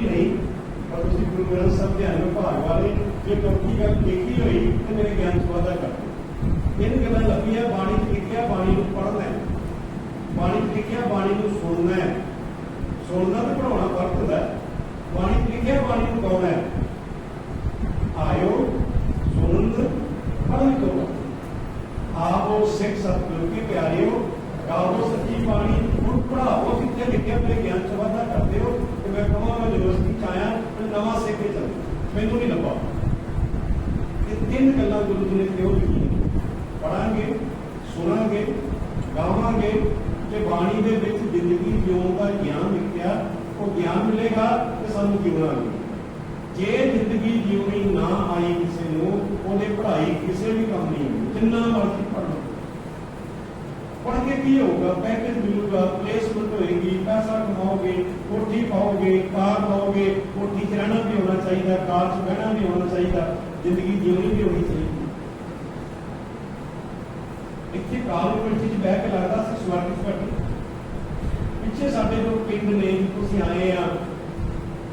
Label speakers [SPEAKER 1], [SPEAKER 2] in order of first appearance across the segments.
[SPEAKER 1] Committee ਨਹੀਂ ਪਰ ਤੁਸੀਂ ਗੁਰੂ ਗ੍ਰੰਥ ਸਾਹਿਬ ਦੇ ਵਿਭਾਗ ਵਾਲੇ, ਜੇ ਕਮੇਟੀ ਗੱਲ ਦੇਖੀ ਹੋਈ, ਤੇ ਮੇਰੇ ਗਿਆਨ ਚ ਵਾਧਾ ਕਰ ਇਹਨ ਗੱਲਾਂ ਲੱਭੀਆਂ ਬਾਣੀ ਚ ਲਿਖਿਆ, ਬਾਣੀ ਨੂੰ ਪੜ੍ਹਨਾ ਹੈ। ਬਾਣੀ ਚ ਲਿਖਿਆ, ਬਾਣੀ ਨੂੰ ਸੁਣਨਾ ਹੈ। ਸੁਣਨਾ ਤੇ ਪੜਾਉਣਾ ਫ਼ਰਕ ਹੁੰਦਾ ਬਾਣੀ ਚ ਲਿਖਿਆ, ਬਾਣੀ ਨੂੰ ਗਾਉਣਾ ਹੈ। ਆਇਓ, ਸੁਣਨ, ਪੜ੍ਹਨ ਕਰੋ ਆਵੋ ਸਿੱਖ ਸਤਿਗੁਰੂ ਕੇ ਪਿਆਰਿਓ, ਗਾਵੋ ਸੱਚੀ ਬਾਣੀ ਹੁਣ ਪੜਾਓ ਕਿੱਥੇ ਲਿਖਿਆ, ਮੇਰੇ ਗਿਆਨ ਚ ਵਾਧਾ ਕਰਦੇ ਹੋ ਕਿ ਮੈਂ ਕਹਾਂ ਮੈਂ ਯੂਨੀਵਰਸਿਟੀ ਚ ਆਇਆ ਤੇ ਨਵਾਂ ਸਿੱਖ ਕੇ ਚੱਲ ਮੈਨੂੰ ਨਹੀਂ ਲੱਭਾ। ਇਹ ਤਿੰਨ ਗੱਲਾਂ ਗੁਰੂ ਜੀ ਨੇ ਕਿਉਂ ਲਿਖੀਆਂ ਪੜਾਂਗੇ ਸੁਣਾਂਗੇ, ਗਾਵਾਂਗੇ ਤੇ ਬਾਣੀ ਦੇ ਵਿੱਚ ਜ਼ਿੰਦਗੀ ਜਿਉਣ ਦਾ ਗਿਆਨ ਲਿਖਿਆ, ਉਹ ਗਿਆਨ ਮਿਲੇਗਾ ਤੇ ਸਾਨੂੰ ਜੀਵਣਾ ਜੇ ਜ਼ਿੰਦਗੀ ਜਿਉਣੀ ਨਾ ਆਈ ਕਿਸੇ ਨੂੰ, ਉਹਦੇ ਪੜ੍ਹਾਈ ਕਿਸੇ ਵੀ ਕੰਮ ਨਹੀਂ ਜਿੰਨਾ ਮਰਜ਼ੀ ਪੜ੍ਹ ਕੀ ਹੋਊਗਾ? ਪੈਕੇਜ ਮਿਲੂਗਾ ਪਲੇਸਮੈਂਟ ਹੋਏਗੀ, ਪੈਸਾ ਕਮਾਓਗੇ, ਕੋਠੀ ਪਾਓਗੇ, ਕਾਰ ਪਾਓਗੇ, ਕੋਠੀ 'ਚ ਰਹਿਣਾ ਵੀ ਹੋਣਾ ਚਾਹੀਦਾ, ਕਾਰ 'ਚ ਬਹਿਣਾ ਵੀ ਹੋਣਾ ਚਾਹੀਦਾ, ਜ਼ਿੰਦਗੀ ਜਿਉਣੀ ਵੀ ਹੋਣੀ ਚਾਹੀਦੀ। ਇੱਥੇ ਕਾਲ ਯੂਨੀਵਰਸਿਟੀ 'ਚ ਬਹਿ ਕੇ ਲੱਗਦਾ ਸੀ ਸਵਰਗ 'ਚ ਬੈਠੇ। ਪਿੱਛੇ ਸਾਡੇ ਜੋ ਪਿੰਡ ਨੇ, ਤੁਸੀਂ ਆਏ ਆ,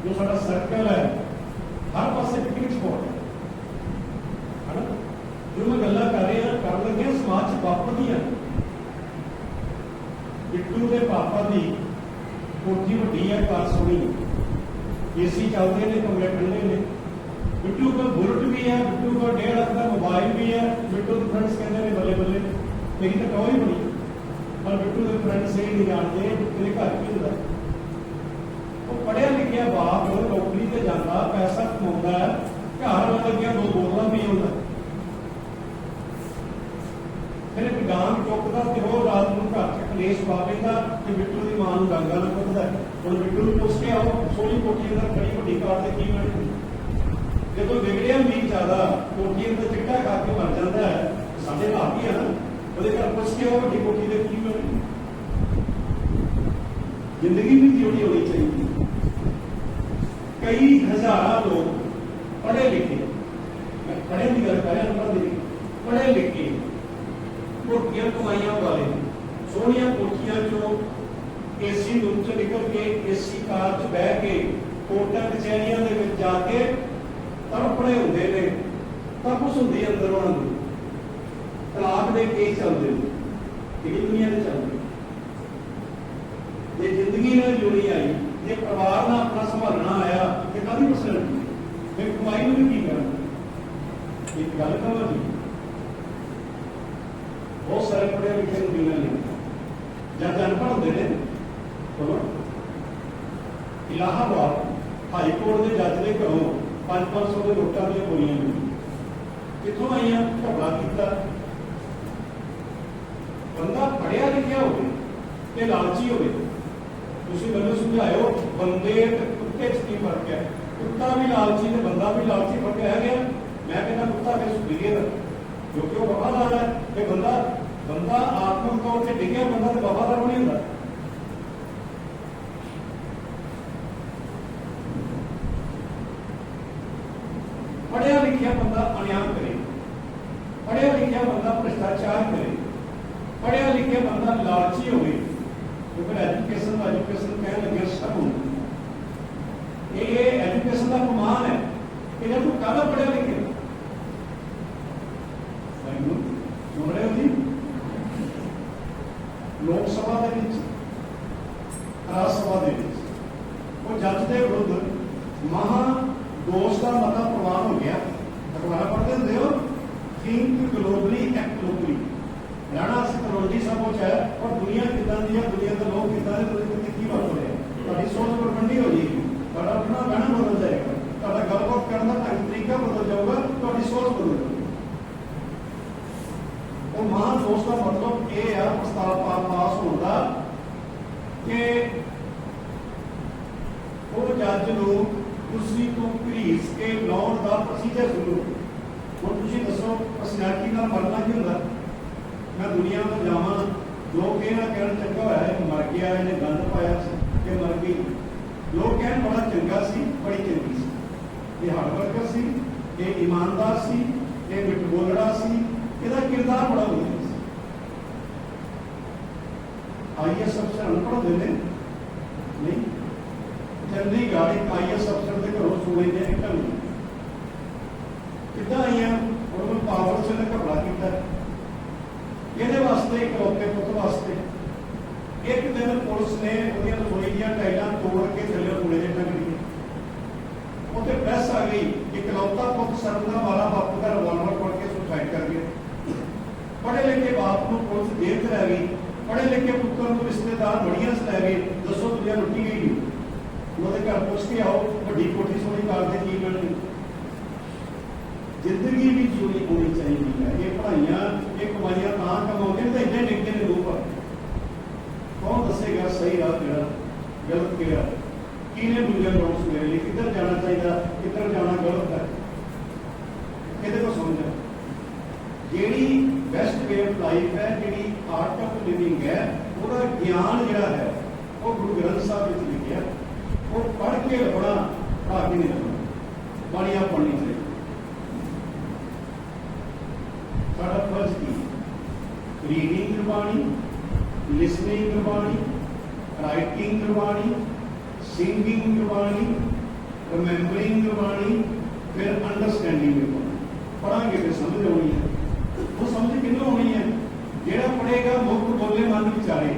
[SPEAKER 1] ਜੋ ਸਾਡਾ ਸਰਕਲ ਹੈ, ਹਰ ਪਾਸੇ ਪਿਕਨਿਕ ਸਪੌਟ ਹੈ। ਹਨਾ? ਜੋ ਮੈਂ ਗੱਲਾਂ ਕਰ ਰਿਹਾ, ਕਰਨ ਲੱਗਿਆ ਸਮਾਜ ਚ ਵਾਪਰਦੀਆਂ ਬਿੱਟੂ ਦੇ ਪਾਪਾ ਦੀ ਕੋਠੀ ਵੱਡੀ ਹੈ, ਘਰ ਸੋਹਣੀ ਏਸੀ ਚੱਲਦੇ ਨੇ, ਕਮਰੇ ਠੰਡੇ ਨੇ। ਬਿੱਟੂ ਕੋਲ ਬੁਲਟ ਵੀ ਹੈ ਬਿੱਟੂ ਕੋਲ 1.5 ਲੱਖ ਦਾ ਮੋਬਾਈਲ ਵੀ ਹੈ। ਬਿੱਟੂ ਦੇ ਫਰੈਂਡਸ ਕਹਿੰਦੇ ਨੇ, ਬੱਲੇ ਬੱਲੇ ਮੇਰੀ ਤਾਂ ਟੌਰ ਹੀ ਬਣੀ। ਪਰ ਬਿੱਟੂ ਦੇ ਫਰੈਂਡਸ ਇਹ ਨਹੀਂ ਜਾਣਦੇ, ਤੇਰੇ ਘਰ ਕੀ ਹੁੰਦਾ? ਉਹ ਪੜਿਆ ਲਿਖਿਆ ਬਾਪ ਨੌਕਰੀ ਤੇ ਜਾਂਦਾ, ਪੈਸਾ ਕਮਾਉਂਦਾ ਹੈ, ਘਰ ਵਾਲੇ ਲੱਗਿਆ ਦੋ ਬੋਤਲਾਂ ਵੀ ਹੁੰਦਾ ਫਿਰ ਇੱਕ ਚੁੱਕਦਾ ਤੇ ਉਹ ਰਾਤ ਨੂੰ ਘਰ ਚ ਕਲੇਸ਼ ਪਾ ਲੈਂਦਾ ਬਿੱਟੂ ਦੀ ਮਾਂ ਨੂੰ ਡਾਂਗਾ ਨਾਲ ਕੁੱਟਦਾ ਹੁਣ ਬਿੱਟੂ ਨੂੰ ਪੁੱਛ ਕੇ ਆਓ, ਸੋਹਣੀ ਕੋਠੀ ਅੰਦਰ ਖੜੀ ਵੱਡੀ ਕਾਰ ਤੇ ਕੀ ਮਿਲੂ ਜਦੋਂ ਵਿਗੜਿਆ ਵੀ ਜ਼ਿਆਦਾ, ਕੋਠੀ ਅੰਦਰ ਚਿੱਟਾ ਖਾ ਕੇ ਮਰ ਜਾਂਦਾ ਹੈ। ਸਾਡੇ ਨਾਲ ਆ ਨਾ, ਉਹਦੇ ਘਰ ਪੁੱਛ ਕੇ ਆਓ ਵੱਡੀ ਕੋਠੀ ਦੇ ਕੀ ਮਿਲੂ ਜ਼ਿੰਦਗੀ ਵੀ ਜਿਉਣੀ ਹੋਣੀ ਚਾਹੀਦੀ। ਕਈ ਹਜ਼ਾਰਾਂ ਲੋਕ ਪੜ੍ਹੇ ਲਿਖੇ, ਮੈਂ ਪੜ੍ਹੇ ਦੀ ਗੱਲ ਕਰ ਰਿਹਾ ਪੜ੍ਹੇ ਲਿਖੇ। ਕੋਠੀਆਂ ਕਮਾਈਆਂ ਵਾਲੇ। ਸੋਹਣੀਆਂ ਕੋਠੀਆਂ ਚੋਂ ਏਸੀ ਰੂਮ ਚ ਨਿਕਲ ਕੇ ਏਸੀ ਕਾਰ ਚ ਬਹਿ ਕੇ ਕੋਟਾਂ ਕਚਹਿਰੀਆਂ ਦੇ ਵਿੱਚ ਜਾ ਕੇ ਤੜਪੜੇ ਹੁੰਦੇ ਨੇ ਤਪਸ ਹੁੰਦੀ ਅੰਦਰ ਉਹਨਾਂ ਨੂੰ ਤਲਾਕ ਦੇ ਕੇਸ ਚੱਲਦੇ ਨੇ ਕਿਹੜੀ ਦੁਨੀਆ ਦੇ ਚੱਲਦੇ ਜੇ ਜ਼ਿੰਦਗੀ ਨਾਲ ਜੁੜੀ ਆਈ, ਜੇ ਪਰਿਵਾਰ ਨਾਲ ਆਪਣਾ ਸੰਭਾਲਣਾ ਆਇਆ, ਤੇ ਕਾਹਦੀ ਮਸਲਾ ਫਿਰ ਕਮਾਈ ਨੂੰ ਵੀ ਕੀ ਕਰਨਾ ਇੱਕ ਗੱਲ ਕਹਾਂ ਜੀ ਬਹੁਤ ਸਾਰੇ ਪੜ੍ਹੇ ਲਿਖੇ ਨੂੰ ਪੀਣਾ ਨਹੀਂ। ਜਦ ਅਨਪੜ੍ਹ ਹੁੰਦੇ ਨੇ ਚਲੋ ਇਲਾਹਾਬਾਦ ਹਾਈ ਕੋਰਟ ਦੇ ਜੱਜ ਦੇ ਘਰੋਂ 5-500 ਦੇ ਨੋਟਾਂ ਦੀਆਂ ਗੋਲੀਆਂ ਮਿਲੀਆਂ। ਕਿੱਥੋਂ ਆਈਆਂ? ਝਗੜਾ ਕੀਤਾ। ਬੰਦਾ ਪੜਿਆ ਲਿਖਿਆ ਹੋਵੇ ਤੇ ਲਾਲਚੀ ਹੋਵੇ, ਤੁਸੀਂ ਮੈਨੂੰ ਸਮਝਾਇਓ, ਬੰਦੇ ਤੇ ਕੁੱਤੇ 'ਚ ਕੀ ਫ਼ਰਕ ਹੈ? ਕੁੱਤਾ ਵੀ ਲਾਲਚੀ ਤੇ ਬੰਦਾ ਵੀ ਲਾਲਚੀ ਫ਼ਰਕ ਹੈ ਗਿਆ। ਮੈਂ ਕਹਿੰਦਾ ਕੁੱਤਾ ਫਿਰ ਸੁਪੀਰੀਅਰ ਜੋ ਕਿ ਉਹ ਵਫਾਦਾਰ ਹੈ। ਤੇ ਬੰਦਾ ਬੰਦਾ ਆਤਮਿਕ ਤੌਰ ਤੇ ਡਿੱਗਿਆ, ਬੰਦਾ ਤੇ ਵਫਾਦਾਰ ਨਹੀਂ ਹੁੰਦਾ। ਪੜਿਆ ਲਿਖਿਆ ਬੰਦਾ ਅਨਿਆਂ ਕਰੇ। ਪੜਿਆ ਲਿਖਿਆ ਬੰਦਾ ਭ੍ਰਿਸ਼ਟਾਚਾਰ ਕਰੇ। ਪੜਿਆ ਲਿਖਿਆ ਬੰਦਾ ਲਾਲਚੀ ਹੋਵੇ। ਕਿਉਂਕਿ ਐਜੂਕੇਸ਼ਨ ਐਜੂਕੇਸ਼ਨ ਕਹਿਣ ਲੱਗੇ ਸਭ ਹੁੰਦਾ ਇਹ ਐਜੂਕੇਸ਼ਨ ਦਾ ਕਮਾਲ ਹੈ। ਕਿ ਜਦ ਕਾਹਦਾ ਪੜਿਆ ਲਿਖਿਆ ਮੈਨੂੰ ਸੁਣ ਰਹੇ ਹੋ ਜੀ ਲੋਕ ਸਭਾ ਦੇ ਵਿੱਚ, ਰਾਜ ਸਭਾ ਦੇ ਵਿੱਚ, ਉਹ ਜੱਜ ਦੇ ਵਿਰੁੱਧ ਮਹਾ ਦੋਸ਼ ਦਾ ਮਤਾ ਪ੍ਰਵਾਨ ਹੋ ਗਿਆ। ਅਖਬਾਰ ਪੜ੍ਹਦੇ ਹੁੰਦੇ ਹੋ think globally act locally Rana ਅਸੀਂ ਸਭ ਕੁਝ ਹੈ ਔਰ ਦੁਨੀਆ ਕਿਦਾਂ ਦੀ ਹੈ, ਦੁਨੀਆ ਦੇ ਲੋਕ ਕਿਦਾਂ ਦੇ ਤੁਸੀਂ ਕਿਤੇ ਕੀ ਬਣ ਰਹੇ ਤੁਹਾਡੀ ਸੋਚ ਪਰਖੰਡੀ ਹੋ ਜਾਏਗੀ ਤੁਹਾਡਾ ਆਪਣਾ ਗਹਿਣਾ ਬਦਲ ਜਾਏਗਾ। ਤੁਹਾਡਾ ਗੱਲਬਾਤ ਕਰਨ ਦਾ ਢੰਗ ਤਰੀਕਾ ਬਦਲ ਜਾਊਗਾ, ਤੁਹਾਡੀ ਸੋਚ ਬਦਲ ਜਾਊਗੀ। ਉਹ ਮਹਾਂ ਦੋਸ਼ ਦਾ ਮਤਲਬ ਇਹ ਆ, ਪ੍ਰਸਤਾਵ ਪਾਸ ਹੋਣ ਕਿ ਉਹ ਜੱਜ ਨੂੰ ਕੁਰਸੀ ਤੋਂ ਘਰੀਸ ਕੇ ਲਾਉਣ ਦਾ ਪ੍ਰੋਸੀਜਰ ਸ਼ੁਰੂ ਹੁਣ ਤੁਸੀਂ ਦੱਸੋ ਪਰਸਨੈਲਿਟੀ ਨਾਲ ਮਰਨਾ ਕੀ ਹੁੰਦਾ? ਮੈਂ ਦੁਨੀਆ ਤੋਂ ਜਾਵਾਂ ਲੋਕ ਇਹ ਨਾ ਕਹਿਣ ਚੰਗਾ ਹੋਇਆ ਇਹ ਮਰ ਗਿਆ ਇਹਨੇ ਗੰਦ ਪਾਇਆ ਸੀ ਕਿ ਮਰ ਗਈ। ਲੋਕ ਕਹਿਣ ਬੜਾ ਚੰਗਾ ਸੀ, ਬੜੀ ਚੰਗੀ ਸੀ। ਇਹ ਹਾਰਡ ਵਰਕਰ ਸੀ, ਇਹ ਇਮਾਨਦਾਰ ਸੀ, ਇਹ ਮਿੱਠ ਬੋਲੜਾ ਸੀ ਇਹਦਾ ਕਿਰਦਾਰ ਬੜਾ ਵਧੀਆ ਸੀ ਆਈਐਸ ਅਫਸਰ ਅਨਪੜ੍ਹ ਹੁੰਦੇ ਨੇ? ਨਹੀਂ? ਚੰਡੀਗੜ੍ਹ ਇੱਕ ਆਈਐਸ ਲੈਂਦੇ ਆ ਇੱਟਾਂ ਨੂੰ। ਕਿੱਦਾਂ ਆਈਆਂ? ਉਹਨਾਂ ਪਾਵਰ ਚ ਨੇ ਘਬਰਾ ਕੀਤਾ। ਇਹਦੇ ਵਾਸਤੇ ਇਕਲੌਤੇ ਪੁੱਤ ਵਾਸਤੇ। ਇੱਕ ਦਿਨ ਪੁਲਿਸ ਨੇ ਉਹਦੀਆਂ ਰਸੋਈ ਦੀਆਂ ਟਾਈਲਾਂ ਤੋੜ ਕੇ ਥੱਲੇ ਕੂੜੇ ਦੇ ਟੰਗ ਦਿੱਤੀਆਂ ਉੱਥੇ ਪ੍ਰੈਸ ਆ ਗਈ ਇਕਲੌਤਾ ਪੁੱਤ ਸਰਨਾ ਵਾਲਾ ਬਾਪੂ ਦਾ ਰਿਵਾਲਵਰ ਫੜ ਕੇ ਸੁਸਾਈਡ ਕਰ ਗਿਆ। ਪੜ੍ਹੇ ਲਿਖੇ ਬਾਪ ਨੂੰ ਪੁਲਿਸ ਜੇਲ੍ਹ 'ਚ ਗਈ। ਪੜ੍ਹੇ ਲਿਖੇ ਪੁੱਤਰ ਨੂੰ ਰਿਸ਼ਤੇਦਾਰ ਬੜੀਆਂ ਲੈ ਗਏ ਦੱਸੋ ਦੁਨੀਆ ਲੁੱਟੀ ਗਈ ਉਹਦੇ ਘਰ ਪੁੱਛ ਕੇ ਆਓ, ਵੱਡੀ ਕੋਠੀ ਸੋਹਣੀ ਕਾਰ ਤੇ ਕੀ ਮਿਲਣੀ ਜ਼ਿੰਦਗੀ ਵੀ ਜੂਰੀ ਹੋਣੀ ਚਾਹੀਦੀ ਹੈ। ਇਹ ਪੜ੍ਹਾਈਆਂ, ਇਹ ਕਮਾਈਆਂ ਤਾਂ ਕਮਾਉਂਦੇ ਨੇ ਤਾਂ ਇੱਦਾਂ ਡਿੱਗਦੇ ਨੇ ਲੋਕ ਕੌਣ ਦੱਸੇਗਾ ਸਹੀ ਰਾਹ ਕਿਹੜਾ, ਗਲਤ ਕਿਹੜਾ? ਕਿਹਨੇ ਦੂਜੇ ਨੋਟਸ ਮੇਰੇ ਲਈ ਕਿੱਧਰ ਜਾਣਾ ਚਾਹੀਦਾ? ਕਿੱਧਰ ਜਾਣਾ ਗਲਤ ਹੈ? ਇਹਦੇ ਕੋ ਸਮਝੋ ਜਿਹੜੀ ਬੈਸਟ ਵੇ ਆਫ ਲਾਈਫ ਹੈ, ਜਿਹੜੀ ਆਰਟ ਆਫ ਲਿਵਿੰਗ ਹੈ ਉਹਦਾ ਗਿਆਨ ਜਿਹੜਾ ਹੈ ਉਹ ਗੁਰੂ ਗ੍ਰੰਥ ਸਾਹਿਬ ਵਿੱਚ ਲਿਖਿਆ ਉਹ ਪੜ੍ਹ ਕੇ ਲੱਭਣਾ ਪੜ੍ਹਾ ਕੇ ਨਹੀਂ ਲੱਭਣਾ ਬਾਣੀਆਂ ਪੜ੍ਹਨੀ ਚਾਹੀਦੀ ਸਾਡਾ ਫਰਜ਼ ਕੀ reading Gurbani listening Gurbani writing Gurbani singing Gurbani remembering Gurbani ਫਿਰ ਅੰਡਰਸਟੈਂਡਿੰਗ ਗੁਰਬਾਣੀ ਪੜਾਂਗੇ ਤੇ ਸਮਝ ਆਉਣੀ ਹੈ ਉਹ ਸਮਝ ਕਿੰਨੂੰ ਆਉਣੀ ਹੈ ਜਿਹੜਾ ਪੜੇਗਾ ਮੁੱਖ ਬੋਲੇ ਮਨ ਵਿਚਾਰੇ।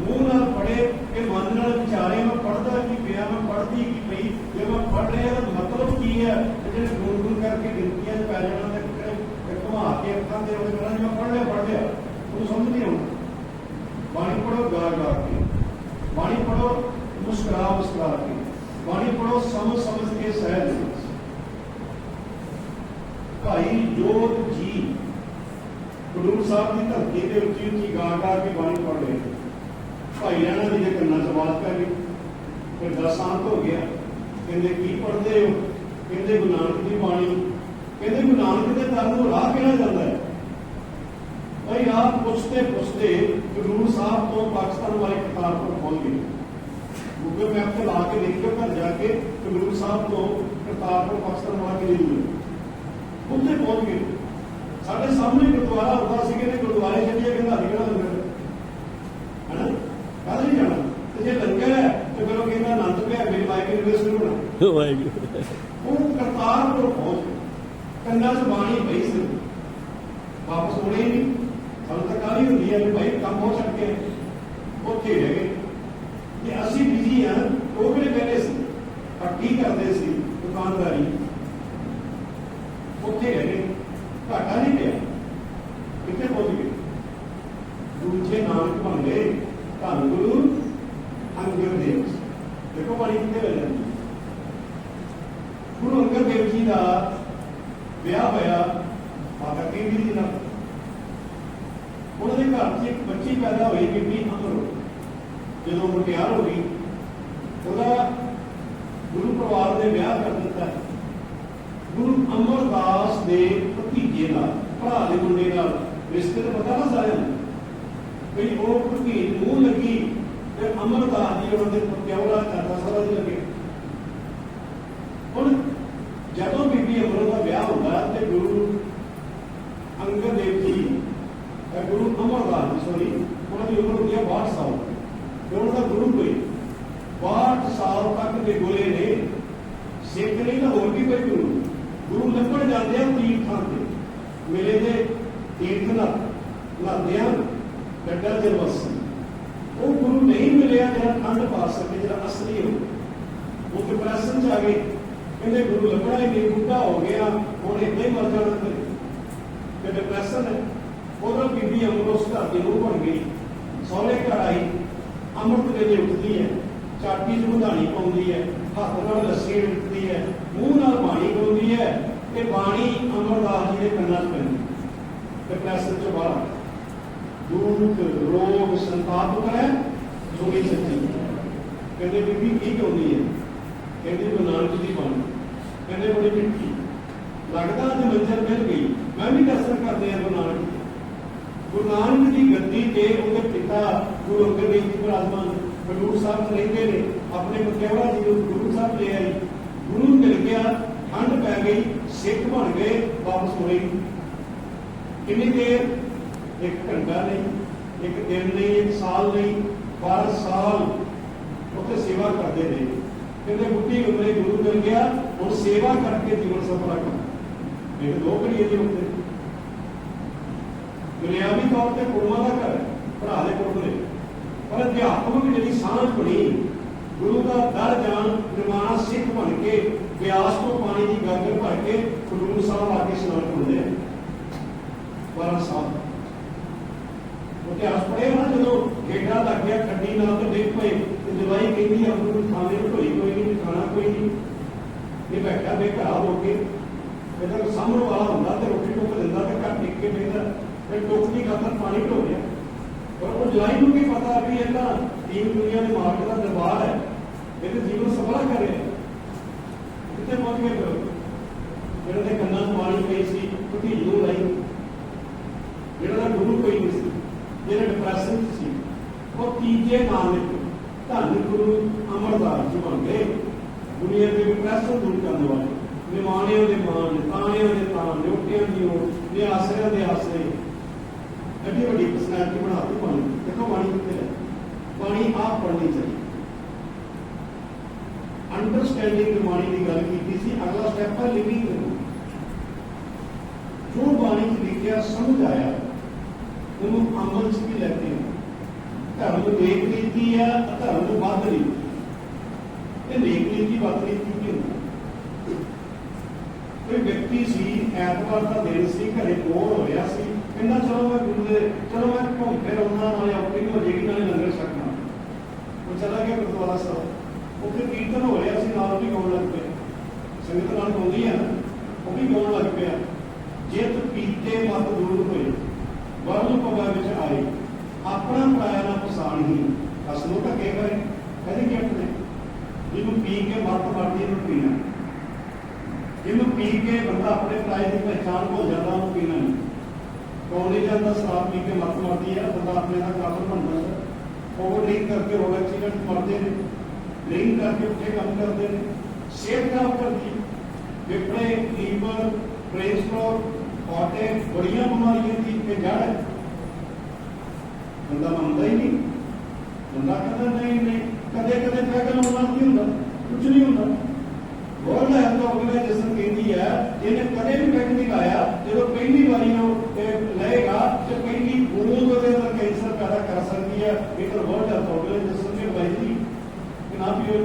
[SPEAKER 1] ਮੂੰਹ ਨਾਲ ਪੜੇ ਕਿ ਮਨ ਨਾਲ ਵਿਚਾਰੇ, ਮੈਂ ਪੜਦਾ ਕੀ ਪਿਆ, ਮੈਂ ਪੜਦੀ ਕੀ ਪਈ। ਜੇ ਮੈਂ ਪੜ ਰਿਹਾ ਤਾਂ ਮਤਲਬ ਕੀ ਹੈ? ਜਿਹੜੇ ਗੁਣ ਗੁਣ ਕਰਕੇ ਗਿਣਤੀਆਂ 'ਚ ਪੈ ਜਾਣਾ ਤੇ ਕਿਤੇ ਘੁਮਾ ਕੇ ਅੱਖਾਂ ਤੇ ਉਹਦੇ ਨਾਲ ਮੈਂ ਪੜ ਲਿਆ ਪੜ ਲਿਆ ਉਹ ਸਮਝ ਨਹੀਂ ਆਉਂਦਾ। ਬਾਣੀ ਪੜੋ ਗਾ ਗਾ ਕੇ। ਬਾਣੀ ਪੜੋ ਮੁਸਕਰਾ ਮੁਸਕਰਾ ਕੇ। ਬਾਣੀ ਪੜੋ ਸਮਝ ਸਮਝ ਕੇ ਸਹਿਜ ਭਾਈ ਜੋਤ ਗੁਰੂ ਸਾਹਿਬ ਦੀ ਧਰਤੀ ਦੇ ਉੱਚੀ ਉੱਚੀ ਗਾ ਗਾ ਕੇ ਬਾਣੀ ਪੜ ਰਹੇ ਭਾਈ ਰਾਣਾ ਜੀ ਦੇ ਕੰਨਾਂ 'ਚ ਆਵਾਜ਼ ਪੈ ਗਈ। ਫਿਰ ਦਸਾਂਤ ਹੋ ਗਿਆ। ਕਹਿੰਦੇ, ਕੀ ਪੜਦੇ ਹੋ? ਕਹਿੰਦੇ, ਗੁਰੂ ਨਾਨਕ ਦੀ ਬਾਣੀ। ਕਹਿੰਦੇ, ਗੁਰੂ ਨਾਨਕ ਦੇ ਦਰ ਨੂੰ ਰਾਹ ਕਿਹੜਾ ਜਾਂਦਾ ਹੈ? ਭਾਈ, ਆਪ ਪੁੱਛਦੇ ਪੁੱਛਦੇ ਗੁਰੂ ਸਾਹਿਬ ਤੋਂ ਪਾਕਿਸਤਾਨ ਵਾਲੇ ਕਰਤਾਰਪੁਰ ਪਹੁੰਚ ਗਏ। ਗੂਗਲ ਮੈਪ ਤੇ ਲਾ ਕੇ ਦੇਖਿਓ ਘਰ ਜਾ ਕੇ ਗੁਰੂ ਸਾਹਿਬ ਤੋਂ ਕਰਤਾਰਪੁਰ ਪਾਕਿਸਤਾਨ ਵਾਲਾ ਕਿੰਨੀ ਦੂਰ ਉੱਥੇ ਪਹੁੰਚ ਗਏ। ਸਾਡੇ ਸਾਹਮਣੇ ਗੁਰਦੁਆਰਾ ਹੁੰਦਾ ਸੀ ਕਿ ਗੁਰਦੁਆਰੇ ਚੱਲੀਏ ਕਹਿੰਦਾ ਨਿਕਲਣਾ ਲੰਗਰ ਹਨਾ? ਕਾਹਦੇ ਨਹੀਂ ਜਾਣਾ। ਤੇ ਜੇ ਲੰਗਰ ਹੈ ਤੇ ਫਿਰ ਉਹ ਕਹਿੰਦਾ ਆਨੰਦ ਪਿਆ ਮੇਰੀ ਮਾਈਕ ਯੂਨੀਵਰਸਿਟੀ ਹੋਣਾ।
[SPEAKER 2] ਵਾਹਿਗੁਰੂ।
[SPEAKER 1] ਉਹ ਕਰਤਾਰਪੁਰ ਪਹੁੰਚ ਕੰਨਾਂ 'ਚ ਬਾਣੀ ਪਈ ਸੀ। ਵਾਪਸ ਹੋਣੇ ਨਹੀਂ। ਸਾਨੂੰ ਤਾਂ ਕਾਹਲੀ ਹੁੰਦੀ ਹੈ ਵੀ ਭਾਈ ਕੰਮ ਹੋ ਸਕੇ। ਉੱਥੇ ਰਹਿ ਗਏ। ਤੇ ਅਸੀਂ ਬਿਜ਼ੀ ਆ। ਉਹ ਕਿਹੜੇ ਕਹਿੰਦੇ ਸੀ। ਪਰ ਕੀ ਕਰਦੇ ਸੀ ਦੁਕਾਨਦਾਰੀ। ਉੱਥੇ ਰਹਿ ਗਏ। ਘਾਟਾ ਨਹੀਂ ਪਿਆ ਕਿੱਥੇ ਪਹੁੰਚ ਗਏ ਦੂਜੇ ਨਾਨਕ ਬਣ ਗਏ ਧੰਨ ਗੁਰੂ ਅੰਗਦ ਦੇਵ ਜੀ। ਦੇਖੋ ਬਾਣੀ ਕਿੱਥੇ ਲੈ ਜਾਂਦੀ ਹੈ। ਗੁਰੂ ਅੰਗਦ ਦੇਵ ਜੀ ਦਾ ਵਿਆਹ ਹੋਇਆ ਮਾਤਾ ਕੇਂਦੀ ਜੀ ਨਾਲ ਉਹਨਾਂ ਦੇ ਘਰ 'ਚ ਇੱਕ ਬੱਚੀ ਪੈਦਾ ਹੋਈ ਬੀਬੀ ਅਮਰ ਜਦੋਂ ਮੁਟਿਆਰ ਹੋ ਗਈ ਉਹਦਾ ਗੁਰੂ ਪਰਿਵਾਰ ਦੇ ਵਿਆਹ ਕਰ ਦਿੱਤਾ ਗੁਰੂ ਅਮਰਦਾਸ ਦੇ ਭਤੀਜੇ ਨਾਲ, ਭਰਾ ਦੇ ਮੁੰਡੇ ਨਾਲ, ਰਿਸ਼ਤੇ ਦਾ ਪਤਾ ਨਾ ਸਾਰਿਆਂ ਨੂੰ? ਵੀ ਉਹ ਭਤੀਜ ਨੂੰ ਲੱਗੀ ਤੇ ਅਮਰਦਾਸ ਜੀ ਉਹਨਾਂ ਦੇ ਪੁੱਤਿਆਵਰਾ ਚਾਚਾ ਸਭਾ ਦੀ ਲੱਗੇ। ਹੁਣ ਜਦੋਂ ਬੀਬੀ ਅਮਰ ਦਾ ਵਿਆਹ ਹੁੰਦਾ ਤੇ ਗੁਰੂ ਅੰਗਦ ਦੇਵ ਜੀ, ਅਹ ਗੁਰੂ ਅਮਰਦਾਸ ਜੀ ਸੋਰੀ ਉਹਨਾਂ ਦੀ ਉਮਰ ਹੁੰਦੀ ਹੈ 62 ਸਾਲ। ਤੇ ਉਹਨਾਂ ਦਾ ਗੁਰੂ ਕੋਈ 62 ਸਾਲ ਤੱਕ ਦੇ ਗੋਲੇ ਨੇ ਸਿੱਖ ਨਹੀਂ ਤਾਂ ਹੋਰ ਵੀ ਕੋਈ ਗੁਰੂ ਗੁਰੂ ਲੱਭਣ ਜਾਂਦੇ ਆ ਤੀਰਥਾਂ ਤੇ। ਮਿਲੇ ਦੇ ਤੀਰਥ ਨਾਲ ਲਾਦਿਆਂ ਗੱਡਾ ਦੇ ਵਸੀ ਉਹ ਗੁਰੂ ਨਹੀਂ ਮਿਲਿਆ ਜਿਹੜਾ ਠੰਡ ਪਾ ਸਕੇ, ਜਿਹੜਾ ਅਸਲੀ ਹੋ ਉਹ ਡਿਪਰੈਸ਼ਨ ਚ ਆ ਗਏ। ਕਹਿੰਦੇ ਗੁਰੂ ਲੱਭਣਾ ਹੀ ਨਹੀਂ, ਬੁੱਢਾ ਹੋ ਗਿਆ, ਹੁਣ ਏਦਾਂ ਹੀ ਮਰ ਜਾਣਾ ਤੇ ਤੇ ਡਿਪਰੈਸ਼ਨ ਹੈ ਉਦੋਂ ਬੀਬੀ ਅਮਰ ਉਸ ਘਰ ਦੀ ਨੂੰ ਬਣ ਗਈ। ਸਹੁਰੇ ਘਰ ਆਈ, ਅੰਮ੍ਰਿਤ ਵੇਲੇ ਉੱਠਦੀ ਹੈ। ਚਾਟੀ ਚ ਮੁੰਦਾਣੀ ਪਾਉਂਦੀ ਹੈ, ਹੱਥ ਨਾਲ ਲੱਸੀ ਉੱਠਦੀ ਹੈ, ਮੂੰਹ ਨਾਲ ਬਾਣੀ ਗਾਉਂਦੀ ਹੈ ਤੇ ਬਾਣੀ ਅਮਰਦਾਸ ਜੀ ਦੇ ਕੰਨਾਂ 'ਚ ਪੈਂਦੀ ਡਿਪਰੈਸ਼ਨ ਤੋਂ ਬਾਹਰ ਦੁੱਖ, ਰੋਗ ਸੰਤਾਪ ਕਰੇ ਜੋਗੀ ਸੱਚੀ ਕਹਿੰਦੇ ਬੀਬੀ ਕੀ ਕਹਿੰਦੀ ਹੈ? ਕਹਿੰਦੇ ਗੁਰੂ ਨਾਨਕ ਜੀ ਦੀ ਬਾਣੀ। ਕਹਿੰਦੇ ਬੜੀ ਮਿੱਠੀ। ਲੱਗਦਾ ਅੱਜ ਮੰਜ਼ਰ ਮਿਲ ਗਈ। ਮੈਂ ਵੀ ਦਰਸ਼ਨ ਕਰਦੇ ਆ ਗੁਰੂ ਨਾਨਕ ਗੁਰੂ ਨਾਨਕ ਦੀ ਗੱਦੀ ਤੇ ਉਹਦੇ ਪਿਤਾ ਗੁਰੂ ਅੰਗਦ ਦੇਵ ਜੀ ਬਰਾਜਮਾਨ ਹਜ਼ੂਰ ਸਾਹਿਬ ਰਹਿੰਦੇ ਨੇ, ਆਪਣੇ ਮੁਖਿਆਵਾ ਜੀ ਨੂੰ ਗੁਰੂ ਸਾਹਿਬ ਲੈ ਆਈ। ਗੁਰੂ ਮਿਲ ਗਿਆ, ਠੰਡ ਪੈ ਗਈ, ਸਿੱਖ ਬਣ ਗਏ, ਵਾਪਸ ਹੋਏ। ਕਿੰਨੀ ਦੇਰ? ਇੱਕ ਘੰਟਾ ਨਹੀਂ, ਇੱਕ ਦਿਨ ਨਹੀਂ, ਇੱਕ ਸਾਲ ਨਹੀਂ 12 ਸਾਲ ਉੱਥੇ ਸੇਵਾ ਕਰਦੇ ਰਹੇ ਕਹਿੰਦੇ, ਬੁੱਢੀ ਉਮਰੇ ਗੁਰੂ ਮਿਲ ਗਿਆ, ਹੁਣ ਸੇਵਾ ਕਰਕੇ ਜੀਵਨ ਸਫਲਾ ਕਰ। ਇਹ ਦੋ ਕਰੀਏ ਜੀ ਉੱਤੇ ਦੁਨਿਆਵੀ ਤੌਰ ਤੇ ਕੁੜਮਾਂ ਦਾ ਘਰ ਹੈ। ਪਰ ਅਧਿਆਤਮਿਕ ਜਿਹੜੀ ਸਾਂਝ ਬਣੀ, ਗੁਰੂ ਦਾ ਦਰ ਜਾਣ, ਨਿਰਮਾਣਾ ਸਿੱਖ ਬਣ ਕੇ ਬਿਆਸ ਤੋਂ ਪਾਣੀ ਦੀ ਗਾਗਰ ਭਰ ਕੇ ਖਡੂਰ ਸਾਹਿਬ ਆ ਕੇ ਇਸ਼ਨਾਨ ਕਰਦੇ ਆ। 12 ਸਾਲ। ਉਹ ਇਤਿਹਾਸ ਨਾ ਜਦੋਂ ਗੇੜਾ ਲੱਗ ਗਿਆ ਖੱਡੀ ਨਾਲ ਤੇ ਡਿੱਗ ਪਏ ਤੇ ਜਵਾਈ ਕਹਿੰਦੀ ਆ ਉਹਨੂੰ ਖਾਣੇ ਨੂੰ ਢੋਈ ਕੋਈ ਨਹੀਂ ਖਾਣਾ ਕੋਈ ਨਹੀਂ। ਇਹ ਬੈਠਾ ਬੇਘਰਾ ਹੋ ਕੇ ਇਹਦਾ ਸਾਹਮਣੇ ਵਾਲਾ ਹੁੰਦਾ ਤੇ ਰੋਟੀ ਟੁੱਕ ਦਿੰਦਾ ਤੇ ਘਰ ਟਿਕ ਕੇ ਬੈਠਾ ਫਿਰ ਟੁੱਕ ਦੀ ਖਾਤਰ ਪਾਣੀ ਢੋ ਗਿਆ ਪਰ ਉਹ ਜਵਾਈ ਨੂੰ ਵੀ ਪਤਾ ਵੀ ਇਹ ਤਾਂ ਦੀਨ ਦੁਨੀਆ ਦੇ ਮਾਰਗ ਦਾ ਦਰਬਾਰ ਹੈ ਇਹਦੇ ਜੀਵਨ ਸਫਲਾ ਕਰ। ਰਿਹਾ ਕਿੱਥੇ ਪਹੁੰਚ ਗਏ ਫਿਰ? ਜਿਹੜੇ ਦੇ ਕੰਨਾਂ 'ਚ ਪਾਣੀ ਪਈ ਸੀ ਉਹਦੀ ਜੂ ਲਈ ਜਿਹੜਾ ਦਾ ਗੁਰੂ ਕੋਈ ਨਹੀਂ ਸੀ, ਜਿਹੜਾ ਡਿਪਰੈਸ਼ਨ 'ਚ ਸੀ, ਉਹ ਤੀਜੇ ਨਾਨਕ ਧੰਨ ਗੁਰੂ ਅਮਰਦਾਸ ਜੀ ਬਣ ਗਏ। ਦੁਨੀਆ ਦੇ ਡਿਪਰੈਸ਼ਨ ਦੂਰ ਕਰਨ ਵਾਲੇ, ਨਿਮਾਣਿਆਂ ਦੇ ਮਾਨ ਤਾਣਿਆਂ ਦੇ ਤਾਣ ਲੋਟਿਆਂ ਦੀ ਉਹ ਨੇ ਆਸਰਿਆਂ ਦੇ ਆਸਰੇ ਐਡੀ ਵੱਡੀ ਪਰਸਨੈਲਿਟੀ ਬਣਾਤੀ ਪਾਣੀ ਦੇਖੋ ਪਾਣੀ ਕਿੱਥੇ ਹੈ? ਪਾਣੀ ਆਪ ਪੜਨੀ ਚਾਹੀਦੀ ਅੰਡਰਸਟੈਂਡਿੰਗ ਬਾਣੀ ਦੀ ਗੱਲ ਕੀਤੀ ਸੀ, ਅਗਲਾ ਸਟੈਪ ਹੈ ਲਿਵਿੰਗ ਜੋ ਬਾਣੀ ਚ ਲਿਖਿਆ, ਸਮਝ ਆਇਆ। ਉਹਨੂੰ ਅਮਲ ਚ ਵੀ ਲੈਂਦੇ ਹਾਂ ਧਰਮ ਦੇਖ ਰੀਤੀ ਆ ਧਰਮ ਨੂੰ ਵੱਧ ਰੀਤੀ ਇਹ ਦੇਖ ਰੀਤੀ, ਵੱਧ ਰੀਤੀ ਕੀ ਹੁੰਦਾ ਕੋਈ ਵਿਅਕਤੀ ਸੀ, ਐਤਵਾਰ ਦਾ ਦਿਨ ਸੀ, ਘਰੇ ਬੋਰ ਕਹਿੰਦਾ, ਚਲੋ ਮੈਂ ਗੁਰੂ ਦੇ, ਚਲੋ ਮੈਂ ਘੁੰਮ ਫਿਰ ਆਉਣਾ ਨਾਲੇ ਆਪਣੀ ਹੋ ਜਾਏਗੀ ਨਾਲੇ ਲੰਗਰ ਛਕਣਾ ਉਹ ਚਲਾ ਗਿਆ ਗੁਰਦੁਆਰਾ ਸਾਹਿਬ। ਉੱਥੇ ਕੀਰਤਨ ਹੋ ਰਿਹਾ ਸੀ, ਨਾਲ ਵੀ ਗਾਉਣ ਲੱਗ ਪਏ। ਸੰਗਤ ਨਾਲ ਗਾਉਂਦੀ ਆ ਉਹ ਵੀ ਗਾਉਣ ਲੱਗ ਪਿਆ। ਜਿਤ ਪੀਤੇ ਮਤ ਦੂਰ ਹੋਏ ਵਰਲ ਪਗਾ ਵਿੱਚ ਆਏ, ਆਪਣਾ ਪਰਾਇਆ ਨਾ ਪਛਾਣ ਹੀ। ਅਸ ਨੂੰ ਕਰੇ ਕਦੇ ਕੀ ਆਪਣੇ ਜਿਹਨੂੰ ਪੀ ਕੇ ਮਤ ਮਰਦੀ ਨੂੰ ਪੀਣਾ। ਜਿਹਨੂੰ ਪੀ ਕੇ ਬੰਦਾ ਆਪਣੇ ਪਰਾਏ ਦੀ ਪਹਿਚਾਣ ਭੁੱਲ ਜਾਂਦਾ ਉਹਨੂੰ ਪੀਣਾ। ਨਹੀਂ ਕੌਣ ਨਹੀਂ ਜਾਂਦਾ ਸ਼ਰਾਬ ਪੀ ਕੇ ਮਤ ਮਰਦੀ ਹੈ ਬੰਦਾ ਆਪਣੇ ਦਾ ਕਾਬਲ ਬਣ ਜਾਂਦਾ ਉਹ ਡਰਿੰਕ ਕਰਕੇ ਰੋਡ ਐਕਸੀਡੈਂਟ ਮਰਦੇ ਨੇ ਡਰਿੰਕ ਕਰਕੇ ਉੱਥੇ ਕੰਮ ਕਰਦੇ ਨੇ ਸਿਹਤ ਖਰਾਬ ਕਰਦੀ ਵਿਪੜੇ ਲੀਵਰ ਬ੍ਰੇਨ ਸਟ੍ਰੋਕ ਔਟੇ ਬੜੀਆਂ ਬਿਮਾਰੀਆਂ ਦੀ ਇਹ ਜੜ ਹੈ ਬੰਦਾ ਮੰਨਦਾ ਹੀ ਨਹੀਂ ਬੰਦਾ ਕਹਿੰਦਾ ਨਹੀਂ ਨਹੀਂ ਕਦੇ ਕਦੇ ਪੈਗਲ ਹੋਣਾ ਕੀ ਹੁੰਦਾ ਕੁਝ ਨਹੀਂ ਹੁੰਦਾ ਵਰਲਡ ਹੈਲਥ ਆਰਗੇਨਾਈਜੇਸ਼ਨ ਕਹਿੰਦੀ ਹੈ ਇਹਨੇ ਕਦੇ ਵੀ ਪੈਗ ਨਹੀਂ ਲਾਇਆ ਜਦੋਂ ਪਹਿਲੀ ਵਾਰੀ ਉਹ ਇਹ ਲਏਗਾ ਤੇ ਪਹਿਲੀ ਬੂੰਦ ਉਹਦੇ ਅੰਦਰ ਕੈਂਸਰ ਪੈਦਾ ਕਰ ਸਕਦੀ ਹੈ ਇਹ ਤਾਂ ਵਰਲਡ ਹੈਲਥ ਆਰਗੇਨਾਈਜੇਸ਼ਨ ਨੇ ਬਤਾਈ ਕਿ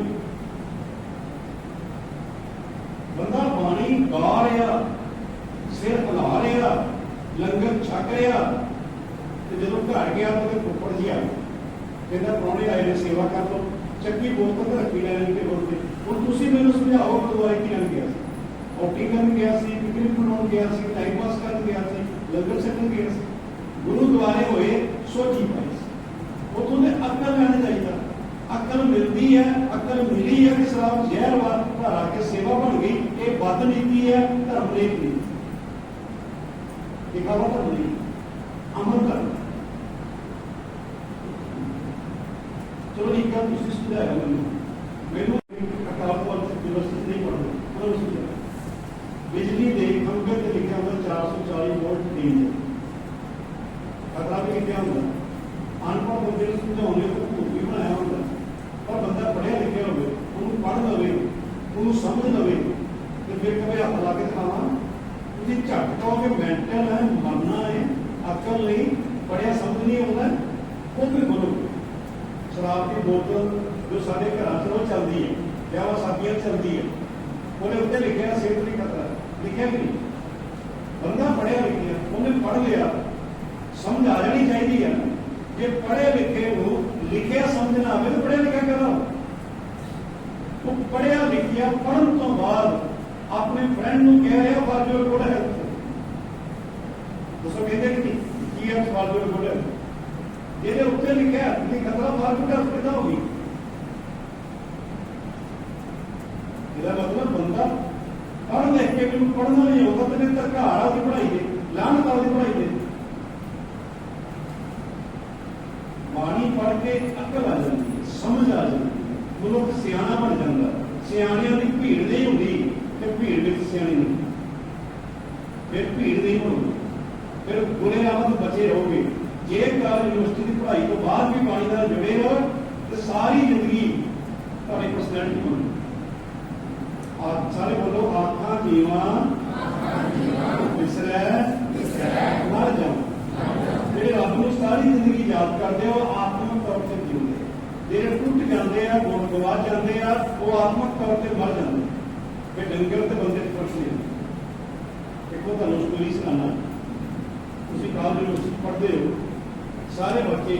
[SPEAKER 1] ਬੰਦਾ ਬਾਣੀ ਗਾ ਰਿਹਾ, ਸਿਰ ਹਿਲਾ ਰਿਹਾ, ਲੰਗਰ ਛਕ ਰਿਹਾ, ਤੇ ਜਦੋਂ ਘਰ ਗਿਆ ਤਾਂ ਉਹਦੇ ਫੁੱਫੜ ਜੀ ਕਹਿੰਦਾ ਪ੍ਰਾਹੁਣੇ ਆਏ ਨੇ, ਸੇਵਾ ਕਰ ਲਓ। ਚੱਕੀ ਬੋਤਲ ਤੇ ਰੱਖੀ ਲੈਣ ਕੇ ਬੋਲਦੇ ਹੁਣ ਤੁਸੀਂ ਮੈਨੂੰ ਸਮਝਾਓ ਗੁਰਦੁਆਰੇ ਕੀ ਕਰਨ ਗਿਆ ਸੀ? ਓਟੀ ਕਰਨ ਗਿਆ ਸੀ, ਪਿਕਨਿਕ ਬਣਾਉਣ ਗਿਆ ਸੀ ਟਾਈਮ ਪਾਸ ਕਰਨ ਗਿਆ ਸੀ, ਲੰਗਰ ਛਕਣ ਗਿਆ ਸੀ। ਗੁਰੂ ਦੁਆਰੇ ਹੋਏ ਸੋਚੀ ਪਾਈ ਸੀ। ਉਥੋਂ ਦੇ ਅਕਲ ਲੈਣ ਚਾਹੀਦਾ ਅਕਲ ਮਿਲਦੀ ਹੈ, ਅਕਲ ਮਿਲੀ ਹੈ ਕਿ ਸ਼ਰਾਬ ਜ਼ਹਿਰ ਵਾ ਘਰ ਕੇ ਸੇਵਾ ਬਣ ਗਈ, ਇਹ ਬਦ ਨੀਤੀ ਹੈ, ਧਰਮ ਰੇਖ ਨਹੀਂ ਦਿਖਾਵਾ ਧਰਮ ਨਹੀਂ ਅਮਲ ਕਰ ਚਲੋ ਇੱਕ ਗੱਲ ਤੁਸੀਂ ਸੁਝਾਇਆ ਮੈਨੂੰ। ਮੈਨੂੰ ਅਕਾਲ ਤਖਤ ਯੂਨੀਵਰਸਿਟੀ ਨਹੀਂ ਪੜ੍ਹਨਾ ਉਹਨਾਂ ਨੂੰ ਸੁਝਾਇਆ। ਬਿਜਲੀ ਦੇ ਖੰਭੇ ਤੇ ਲਿਖਿਆ ਹੁੰਦਾ 440 ਵੋਲਟ ਰੇਂਜ ਖਤਰਾ ਵੀ ਲਿਖਿਆ ਹੁੰਦਾ ਅਨਪੜ੍ਹ ਬੰਦੇ ਨੂੰ ਸਮਝਾਉਂਦੇ ਤਾਂ ਭੂਤ ਵੀ ਬਣਾਇਆ ਹੁੰਦਾ ਪਰ ਬੰਦਾ ਪੜ੍ਹਿਆ ਲਿਖਿਆ ਹੋਵੇ ਉਹਨੂੰ ਪੜ੍ਹ ਲਵੇ ਉਹਨੂੰ ਸਮਝ ਲਵੇ ਤੇ ਫਿਰ ਕਵੇ ਹੱਥ ਲਾ ਕੇ ਦਿਖਾਵਾਂ ਤੁਸੀਂ ਝੱਟ ਕਹੋਗੇ ਮੈਂਟਲ ਹੈ ਮਰਨਾ ਹੈ ਅਕਲ ਨਹੀਂ ਪੜਿਆ ਸਮਝ ਨਹੀਂ ਆਉਂਦਾ ਉਹ ਵੀ ਬੋਲੋਗੇ ਸ਼ਰਾਬ ਦੀ ਬੋਤਲ ਜੋ ਸਾਡੇ ਘਰਾਂ 'ਚ ਉਹ ਚੱਲਦੀ ਹੈ ਵਿਆਹਾਂ ਸ਼ਾਦੀਆਂ 'ਚ ਚੱਲਦੀ ਹੈ ਉਹਦੇ ਲਿਖਿਆ ਸਿਹਤ ਲਈ ਖਤਰਾ। ਲਿਖਿਆ ਵੀ ਨਹੀਂ। ਬੰਦਾ ਪੜਿਆ ਲਿਖਿਆ, ਉਹਨੇ ਪੜ੍ਹ ਲਿਆ। ਸਮਝ ਆ ਜਾਣੀ ਚਾਹੀਦੀ ਹੈ ਜੇ ਪੜ੍ਹੇ ਲਿਖੇ ਨੂੰ ਲਿਖਿਆ ਸਮਝ ਆਵੇ ਤਾਂ ਪੜ੍ਹਿਆ ਲਿਖਿਆ ਕਰੋ ਉਹ ਪੜ੍ਹਿਆ ਲਿਖਿਆ ਪੜ੍ਹਨ ਤੋਂ ਬਾਅਦ ਆਪਣੇ ਫਰੈਂਡ ਨੂੰ ਕਹਿ ਰਿਹਾ ਫਾਰ ਯੂਰ ਗੁੱਡ ਹੈਲਥ ਦੱਸੋ ਕਹਿੰਦੇ ਕਿ ਕੀ ਹੈ ਫਾਰ ਯੂਰ ਗੁੱਡ ਜਿਹਦੇ ਉੱਤੇ ਲਿਖਿਆ ਕਿ ਖਤਰਾ ਫਾਰ ਗੁੱਡ ਹੈਲਥ ਕਿਦਾਂ ਇਹਦਾ ਮਤਲਬ ਬੰਦਾ ਪੜ੍ਹ ਲਿਖ ਕੇ ਮੈਨੂੰ ਪੜ੍ਹਨਾ ਨਹੀਂ ਆਉਂਦਾ ਤੇ ਫਿਰ ਘਰ ਆ ਦੇ ਲਾਹਨਤ ਆ ਦੀ ਪੜ੍ਹਾਈ ਦੇ। ਬਾਣੀ ਪੜ੍ਹ ਕੇ ਅਕਲ ਆ ਜਾਂਦੀ ਸਮਝ ਆ ਜਾਂਦੀ ਮਨੁੱਖ ਸਿਆਣਾ ਬਣ ਜਾਂਦਾ। ਸਿਆਣਿਆਂ ਦੀ ਭੀੜ ਨਹੀਂ ਹੁੰਦੀ ਤੇ ਭੀੜ ਵਿੱਚ ਸਿਆਣੀ ਨਹੀਂ ਫਿਰ ਭੀੜ ਨਹੀਂ ਹੋਣੀ। ਫਿਰ ਬੁਰੇ ਆਮਦ ਬਚੇ ਰਹੋਗੇ। ਜੇ ਕਾਲ ਯੂਨੀਵਰਸਿਟੀ ਦੀ ਪੜ੍ਹਾਈ ਤੋਂ ਬਾਅਦ ਵੀ ਬਾਣੀ ਨਾਲ ਜੁੜੇ ਰਹੋ ਤੇ ਸਾਰੀ ਜ਼ਿੰਦਗੀ ਤੁਹਾਡੀ ਪਰਸਨੈਲਿਟੀ ਬਣੀ ਆ ਸਾਰੇ ਬੋਲੋ ਨੀਵਾ ਮਰ ਜਾਓ। ਜਿਹੜੇ ਰੱਬ ਨੂੰ ਸਾਰੀ ਜ਼ਿੰਦਗੀ ਯਾਦ ਕਰਦੇ ਆ, ਉਹ ਆਤਮਿਕ ਤੌਰ ਤੇ ਜਿਉਂਦੇ ਜਿਹੜੇ ਟੁੱਟ ਜਾਂਦੇ ਆ ਗੁਣ ਗਵਾ ਜਾਂਦੇ ਆ ਉਹ ਆਤਮਿਕ ਤੌਰ ਤੇ ਮਰ ਜਾਂਦੇ ਕਿ ਡੰਗਰ ਤੇ ਬੰਦੇ ਫ਼ਰਕ ਨਹੀਂ ਹੁੰਦਾ। ਤੁਹਾਨੂੰ ਸਟੋਰੀ ਸੁਣਾਉਣਾ। ਤੁਸੀਂ ਕਾਲਜ ਵਿੱਚ ਪੜ੍ਹਦੇ ਹੋ। ਸਾਰੇ ਬੱਚੇ